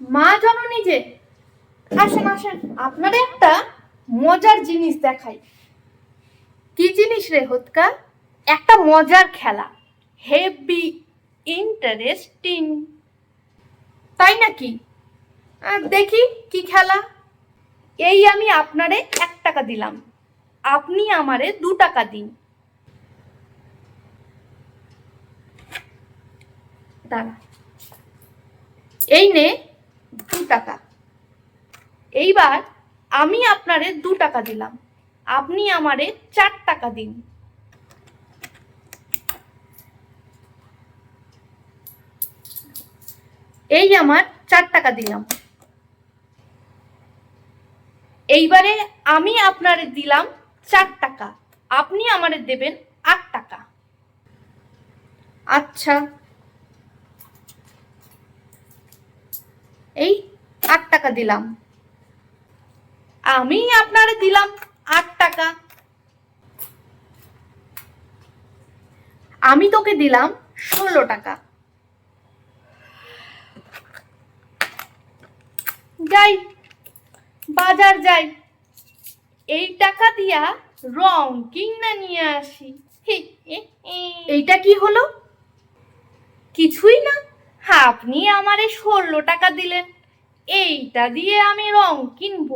মা জননী যে আসেন আসেন, আপনারে একটা মজার জিনিস দেখাই। কি জিনিস রে হোতকা? একটা মজার খেলা। হেভি ইন্টারেস্টিং তাই নাকি? দেখি কি খেলা? এই আমি আপনারে এক টাকা দিলাম। আপনি আমারে দু টাকা দিন। দাঁড়া। এই নে টাকা। এইবার আমি আপনারে দু টাকা দিলাম। আপনি আমারে চার টাকা দিন। এই আমার চার টাকা দিলাম। এইবারে আমি আপনারে দিলাম চার টাকা। আপনি আমারে দেবেন আট টাকা। আচ্ছা। এই আট টাকা দিলাম। আমি আপনারে দিলাম আট টাকা। আমি তোকে দিলাম ষোলো টাকা। যাই বাজার যাই। এই টাকা দিয়া রং কিনা নিয়ে আসি। এইটা কি হলো? কিছুই না আপনি আমারে ষোলো টাকা দিলেন। এইটা দিয়ে আমি রং কিনব।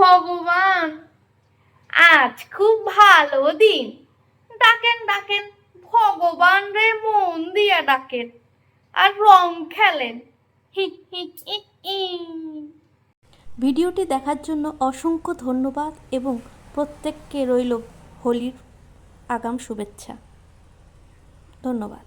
ভগবান, আজ খুব ভালো দিন। ডাকেন ডাকেন, ভগবান রে মন দিয়া ডাকেন, আর রং খেলেন। ভিডিওটি দেখার জন্য অসংখ্য ধন্যবাদ এবং প্রত্যেককে রইল হোলির আগাম শুভেচ্ছা। ধন্যবাদ।